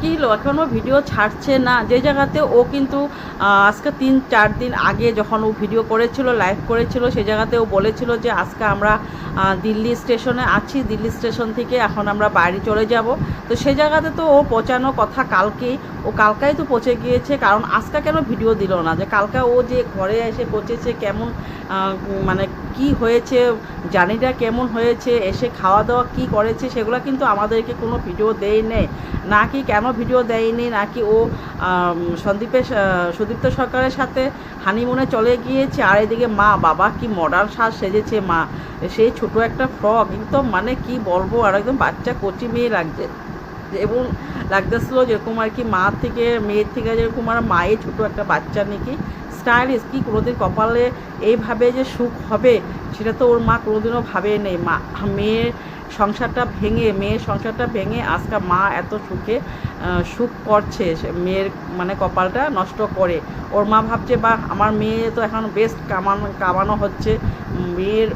কী হলো এখনও ভিডিও ছাড়ছে না। যে জায়গাতে ও কিন্তু আজকে তিন, চার দিন আগে যখন ও ভিডিও করেছিল লাইভ করেছিল সেই জায়গাতে ও বলেছিল যে আজকে আমরা দিল্লি স্টেশনে আছি। দিল্লি স্টেশন থেকে এখন আমরা বাড়ি চলে যাব। তো সেই জায়গাতে তো ও পচানো কথা কালকেই। ও কালকাই তো পচে গিয়েছে। কারণ আজকে কেন ভিডিও দিল না? যে কালকা ও যে ঘরে এসে পচেছে কেমন মানে কি হয়েছে, জানিটা কেমন হয়েছে, এসে খাওয়া দাওয়া কি করেছে, সেগুলো কিন্তু আমাদেরকে কোনো ভিডিও দেয় নেই। নাকি কেন ভিডিও দেয়নি নাকি ও সন্দীপের সুদীপ্ত সরকারের সাথে হানিমুনে চলে গিয়েছে, আর এদিকে মা, বাবা কি মডার্ন সাজ সেজেছে মা সেই ছোট একটা ফ্রক, একদম মানে কি বলব, আর একদম বাচ্চা কচি মেয়ে লাগছে। এবং লাগতেছিল যেরকম আর কি মা থেকে, মেয়ের থেকে যেরকম আর মায়ের ছোট একটা বাচ্চা নাকি স্টাইলিশ কি, কোনোদিন কপালে এইভাবে যে সুখ হবে, সেটা তো ওর মা কোনোদিনও ভাবে নেই। মা, মেয়ের সংসারটা ভেঙে, মেয়ের সংসারটা ভেঙে আজকে মা এত সুখে সুখ করছে মেয়ের মানে কপালটা নষ্ট করে। ওর মা ভাবছে বা আমার মেয়ে তো এখন বেস্ট কামানো কামানো হচ্ছে। মেয়ের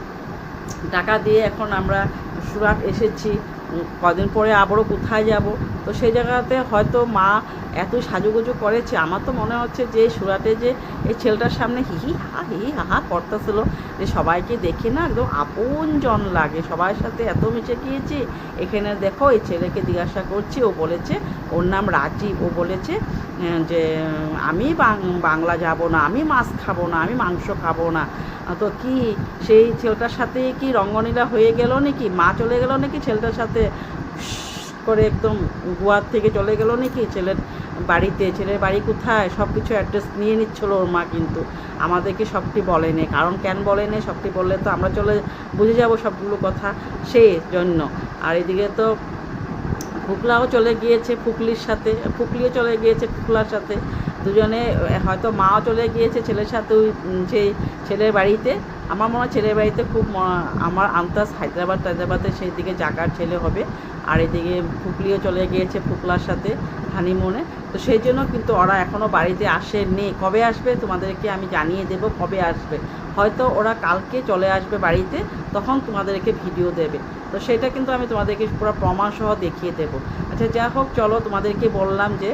টাকা দিয়ে এখন আমরা সুরাট এসেছি। কদিন পরে আবারও কোথায় যাব? তো সেই জায়গাতে হয়তো মা এত সাজুগুজু করেছে। আমার তো মনে হচ্ছে যে সুরাটে যে এই ছেলেটার সামনে হি হি হা হি করতেছিল, যে সবাইকে দেখে না একদম আপন জন লাগে। সবার সাথে এত মিশে গিয়েছি। এখানে দেখো এই ছেলেকে জিজ্ঞাসা করছি, ও বলেছে, ওর নাম রাজীব। ও বলেছে যে, আমি বাংলা যাব না, আমি মাছ খাব না, আমি মাংস খাব না। তো কি, সেই ছেলেটার সাথে কি রঙ্গনীলা হয়ে গেল নাকি? মা চলে গেল নাকি ছেলেটার সাথে? করে একদম গোয়ার থেকে চলে গেল নাকি? ছেলের বাড়িতে, ছেলের বাড়ি কোথায়? সব কিছু অ্যাড্রেস নিয়ে নিচ্ছিল ওর মা কিন্তু। আমাদেরকে সবটি বলেনি। কারণ কেন বলেনি? সবটি বললে তো আমরা চলে, বুঝে যাব সবগুলো কথা সেই জন্য। আর এদিকে তো ফুকলাও চলে গিয়েছে ফুকলির সাথে, ফুকলিও চলে গিয়েছে ফুকলার সাথে। দুজনে হয়তো মাও চলে গিয়েছে ছেলের সাথে সেই ছেলের বাড়িতে। আমার মনে হয় ছেলের বাড়িতে খুব আমার আন্তাজ হায়দ্রাবাদ টায়দ্রাবাদে সেই দিকে জাকার ছেলে হবে। আর এদিকে ফুকলিও চলে গিয়েছে ফুকলার সাথে হানিমুনে। তো সেই জন্য কিন্তু ওরা এখনও বাড়িতে আসেনি কবে আসবে তোমাদেরকে আমি জানিয়ে দেব কবে আসবে। হয়তো ওরা কালকে চলে আসবে বাড়িতে, তখন তোমাদেরকে ভিডিও দেবে। তো সেটা কিন্তু আমি তোমাদেরকে পুরো প্রমাণ সহ দেখিয়ে দেবো। আচ্ছা যা হোক, চলো তোমাদেরকে বললাম যে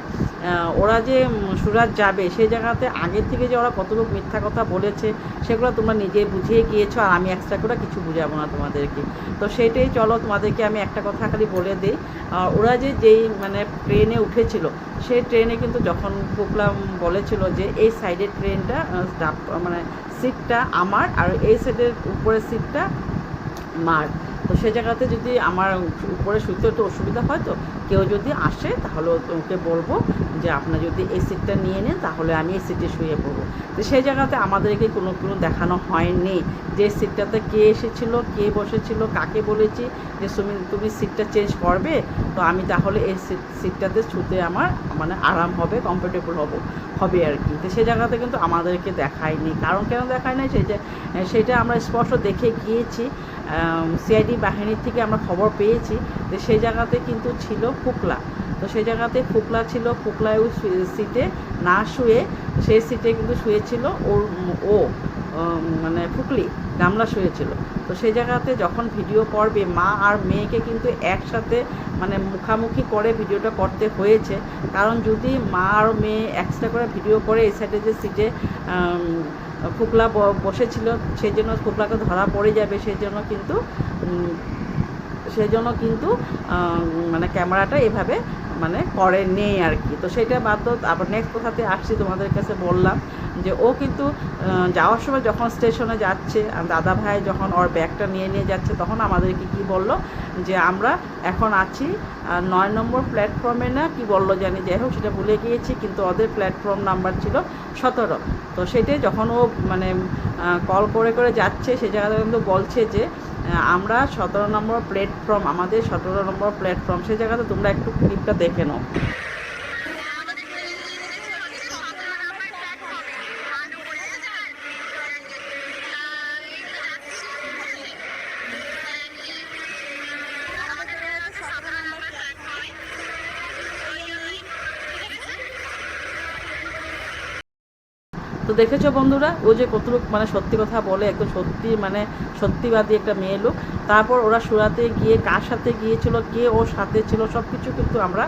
ওরা যে সুরাত যাবে সেই জায়গাতে আগের থেকে যে ওরা কতটুকু মিথ্যা কথা বলেছে, সেগুলো তোমরা নিজে বুঝিয়ে গিয়েছো, আর আমি এক্সট্রা করে কিছু বুঝাবো না তোমাদেরকে। তো সেটাই চলো তোমাদেরকে আমি একটা কথা খালি বলে দিই। ওরা যে যেই মানে ট্রেনে উঠেছিল সেই ট্রেনে কিন্তু যখন ফুকলাম বলেছিল যে এই সাইডের ট্রেনটা মানে সিটটা আমার আর এই সাইডের উপরের সিটটা মার। তো সে জায়গাতে যদি আমার উপরে শুতে একটু অসুবিধা হয় তো কেউ যদি আসে, তাহলে ওকে বলব যে আপনার যদি এই সিটটা নিয়ে নেন, তাহলে আমি এই সিটে শুয়ে পড়ব। তো সেই জায়গাতে আমাদেরকে কোনো কোনো দেখানো হয়নি যে সিটটাতে কে এসেছিল, কে বসেছিল, কাকে বলেছি যে তুমি তুমি সিটটা চেঞ্জ করবে? তো আমি তাহলে এই সিটটাতে শুতে আমার মানে আরাম হবে কমফোর্টেবল হব, হবে আর কি। তো সেই জায়গাতে কিন্তু আমাদেরকে দেখায়নি। কারণ কেন দেখায় নাই? সেই যে, সেটা আমরা স্পষ্ট দেখে গিয়েছি। সিআইডি বাহিনীর থেকে আমরা খবর পেয়েছি সেই জায়গাতে কিন্তু ছিল ফুকলা। তো সেই জায়গাতে ফুকলা ছিল ফুকলায় সিটে না শুয়ে, সেই সিটে কিন্তু শুয়েছিল ওর ও মানে ফুকলি, গামলা শুয়েছিল। তো সেই জায়গাতে যখন ভিডিও করবে, মা আর মেয়েকে কিন্তু একসাথে মানে মুখামুখি করে ভিডিওটা করতে হয়েছে। কারণ যদি মা আর মেয়ে এক্সট্রা করে ভিডিও করে এই সাইডে যে সিটে ফুকলা বসেছিল, সেই জন্য ফুকলাকে ধরা পড়ে যাবে, সেই জন্য কিন্তু সেই জন্য কিন্তু মানে ক্যামেরাটা এভাবে মানে করে নেই আর কি তো সেটা বাদ আবার নেক্সট কথাতে আসছি তোমাদের কাছে বললাম যে ও কিন্তু যাওয়ার সময় যখন স্টেশনে যাচ্ছে, আর দাদা ভাই যখন ওর ব্যাগটা নিয়ে নিয়ে যাচ্ছে, তখন আমাদেরকে কি বলল? যে আমরা এখন আছি নয় নম্বর প্ল্যাটফর্মে না, কি বলল জানি, যাই হোক, সেটা ভুলে গিয়েছি, কিন্তু ওদের প্ল্যাটফর্ম নাম্বার ছিল সতেরো। তো সেটাই যখন ও মানে কল করে করে যাচ্ছে, সে জায়গাটা কিন্তু বলছে যে আমরা সতেরো নম্বর প্ল্যাটফর্ম আমাদের সতেরো নম্বর প্ল্যাটফর্ম সেই জায়গাতে তোমরা একটু ক্লিপটা দেখে নাও। তো দেখেছ বন্ধুরা, ও যে কতটুকু মানে সত্যি কথা বলে, একদম সত্যি মানে সত্যিবাদী একটা মেয়ে লোক। তারপর ওরা সুরাতে গিয়ে কার সাথে গিয়েছিল, কে ওর সাথে ছিল সব কিছু কিন্তু আমরা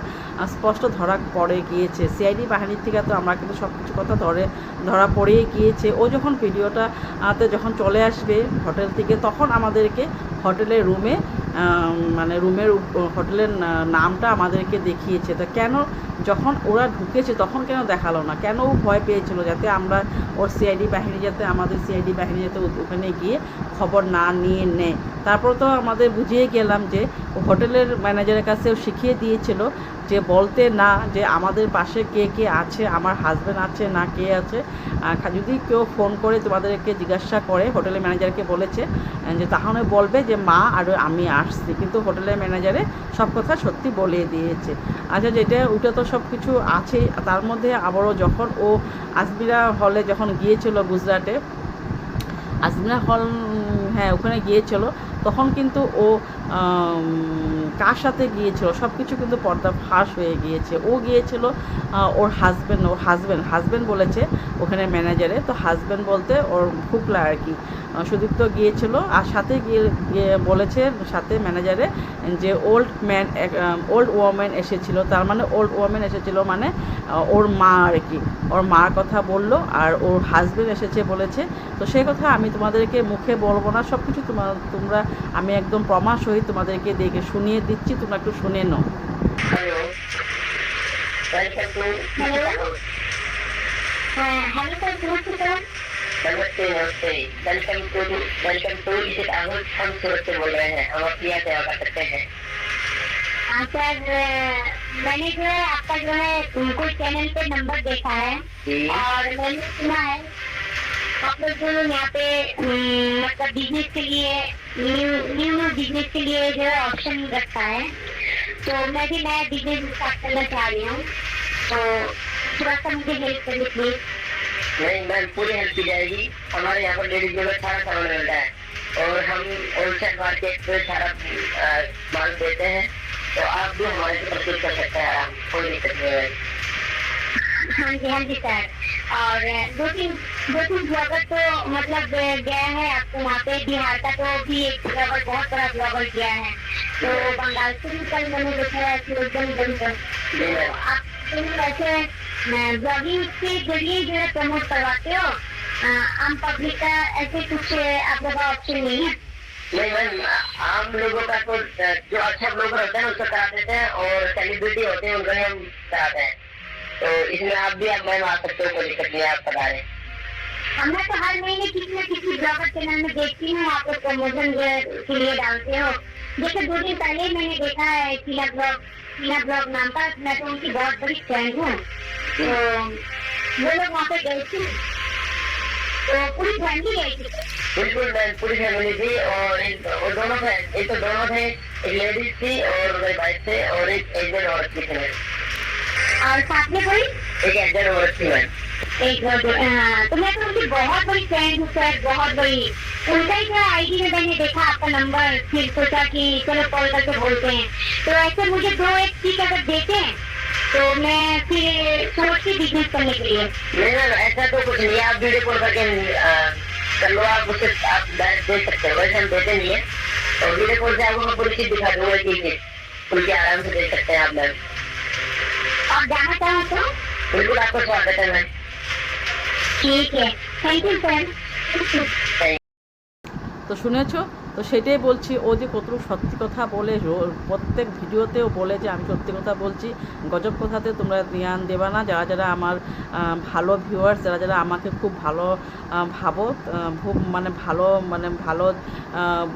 স্পষ্ট ধরা পড়ে গিয়েছে। সিআইডি বাহিনীর থেকে তো আমরা কিন্তু সব কিছু কথা ধরে, ধরা পড়েই গিয়েছে। ও যখন ভিডিওটা, আতে যখন চলে আসবে হোটেল থেকে, তখন আমাদেরকে হোটেলের রুমে মানে রুমের হোটেলের নামটা আমাদেরকে দেখিয়েছে। তো কেন যখন ওরা ঢুকেছে তখন কেন দেখাল না? কেন ভয় পেয়েছিল যাতে আমরা ওর সিআইডি বাহিনী যাতে আমাদের সিআইডি বাহিনী যাতে ওখানে গিয়ে খবর না নিয়ে নেয়? তারপর তো আমাদের বুঝিয়ে গেলাম যে হোটেলের ম্যানেজারের কাছেও শিখিয়ে দিয়েছিল যে বলতে না, যে আমাদের পাশে কে কে আছে, আমার হাজব্যান্ড আছে না কে আছে। যদি কেউ ফোন করে তোমাদেরকে জিজ্ঞাসা করে, হোটেলের ম্যানেজারকে বলেছে যে তাহলে বলবে যে মা আর আমি আসছি। কিন্তু হোটেলের ম্যানেজারে সব কথা সত্যি বলে দিয়েছে। আচ্ছা যেটা ওটা তো সব কিছু আছেই তার মধ্যে আবারও যখন ও আজমিরা হলে যখন গিয়েছিল গুজরাটে, আজমিরা হল হ্যাঁ ওখানে গিয়েছিল, তখন কিন্তু ও কার সাথে গিয়েছিল? সব কিছু কিন্তু পর্দা ফাঁস হয়ে গিয়েছে। ও গিয়েছিল ওর হাজব্যান্ড ওর হাজব্যান্ড হাজব্যান্ড বলেছে ওখানে ম্যানেজারে তো হাজব্যান্ড বলতে ওর ফুকলা আর কি। সুদীপ্ত গিয়েছিল আর সাথে গিয়ে বলেছে সাথে ম্যানেজারে যে ওল্ড ম্যান ওল্ড ওয়ামেন এসেছিল তার মানে ওল্ড ওয়ামেন এসেছিল মানে ওর মা আর কি ওর মার কথা বলল আর ওর হাজব্যান্ড এসেছে বলেছে তো সেই কথা আমি তোমাদেরকে মুখে বলব না সব কিছু তোমার তোমরা আমি একদম প্রমাণ সহিত তোমাদেরকে দেখে শুনিয়ে দিচ্ছি তোমরা একটু শুনে নাও হ্যাঁ হ্যালো नमस्ते नमस्ते वेलकम टू वेलकम टू इसे राहुल हम सूरत से बोल रहे हैं। हम अपनी यहाँ सेवा कर सकते हैं। हाँ सर मैंने जो है आपका जो है कोई चैनल पे नंबर देखा है। और मैंने सुना है आप लोग जो यहाँ पे मतलब बिज़नेस के लिए न्यू न्यू न्यू बिज़नेस के लिए जो है ऑप्शन रखता है। तो मैं भी नया बिज़नेस स्टार्ट करना चाह रही हूँ। तो थोड़ा सा मुझे हेल्प करिए प्लीज़ नहीं मैम पूरी हेल्प की जाएगी। हमारे यहाँ पर लेडीज़ जो सारा सामान मिलता है। और हम होलसेल मार्केट पे सारा माल देते हैं। तो आप भी हमारे से परचेज कर सकते हैं आराम कोई दिक्कत नहीं है। हाँ जी हाँ जी सर और दो तीन दो तीन ब्लॉगर तो मतलब गया है आपको वहाँ पे बिहार का तो भी एक ब्लॉगर बहुत बड़ा ब्लॉगर गया है। तो बंगाल से भी कल मैंने देखा है कि एकदम जी तो आप ऐसे ब्लॉगिंग के ज़रिए जो है प्रमोट करवाते हो। आम पब्लिक का ऐसे कुछ आप लोगों ऑप्शन नहीं है? नहीं मैम आम लोगों का तो जो अच्छा ब्लॉगर होता है उसको करा देते हैं और सेलिब्रिटी होते हैं उनको हम कराते हैं। तो इसमें आप भी आप मैम आ सकते हो कोई दिक्कत नहीं है आप बता दें हमने तो हर महीने किसी न किसी ब्लॉगर चैनल में देखती हूँ आप लोग प्रमोशन के लिए डालते हो। जैसे दो दिन पहले मैंने देखा है टीना ब्लॉग टीना ब्लॉग नाम का मैं तो उनकी बहुत बड़ी फ़ैन हूँ। तो वो लोग वहाँ पे गए थे। तो पूरी फैमिली गई थी। बिल्कुल मैम पूरी फैमिली थी और एक और दोनों थे एक तो दोनों थे एक लेडीज़ थी और मेरे वाइफ थे और एक एजेंट औरत थी मैम और साथ में कोई? एक एजेंट औरत थी मैम एक और हाँ, तो मैं तो उनकी बहुत बड़ी फ़ैन हूँ सर बहुत बड़ी। उनका ही जो आईडी में मैंने देखा आपका नंबर फिर सोचा कि चलो कॉल करके बोलते हैं। तो ऐसे मुझे दो एक चीज़ अगर देते हैं तो मैं फिर सोच के बिज़नेस करने के लिए। नहीं ऐसा तो कुछ नहीं है। आप वीडियो कॉल करके कर लो। आप उससे आप डायरेक्ट देख सकते हो। वैसे हम देते नहीं है। और वीडियो कॉल से आपको मैं पूरी चीज़ दिखा दूँगा एक एक उनके आराम से देख सकते हैं आप मैम और जाना चाहो तो? बिल्कुल आपका स्वागत है मैम। ठीक है। थैंक यू सर তো শুনেছো? তো সেটাই বলছি, ও যে কত সত্যি কথা বলে প্রত্যেক ভিডিওতেও বলে যে, আমি সত্যি কথা বলছি। গজব কথাতে তোমরা ধ্যান দেবা না। যারা যারা আমার ভালো ভিউয়ার্স যারা যারা আমাকে খুব ভালো ভাবো খুব মানে ভালো মানে ভালো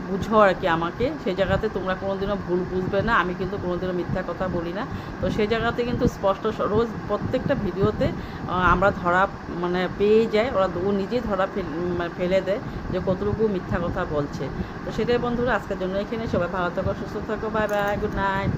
বুঝো আর কি আমাকে, সেই জায়গাতে তোমরা কোনোদিনও ভুল বুঝবে না। আমি কিন্তু কোনোদিনও মিথ্যা কথা বলি না। তো সেই জায়গাতে কিন্তু স্পষ্ট রোজ প্রত্যেকটা ভিডিওতে আমরা ধরা মানে পেয়ে যাই ওরা, ও নিজেই ধরা মানে ফেলে দেয় যে, কতটুকু মিথ্যা কথা বলছে। তো সেটাই বন্ধুরা আজকের জন্য এখানে সবাই ভালো থাকো সুস্থ থাকো বাই বাই গুড নাইট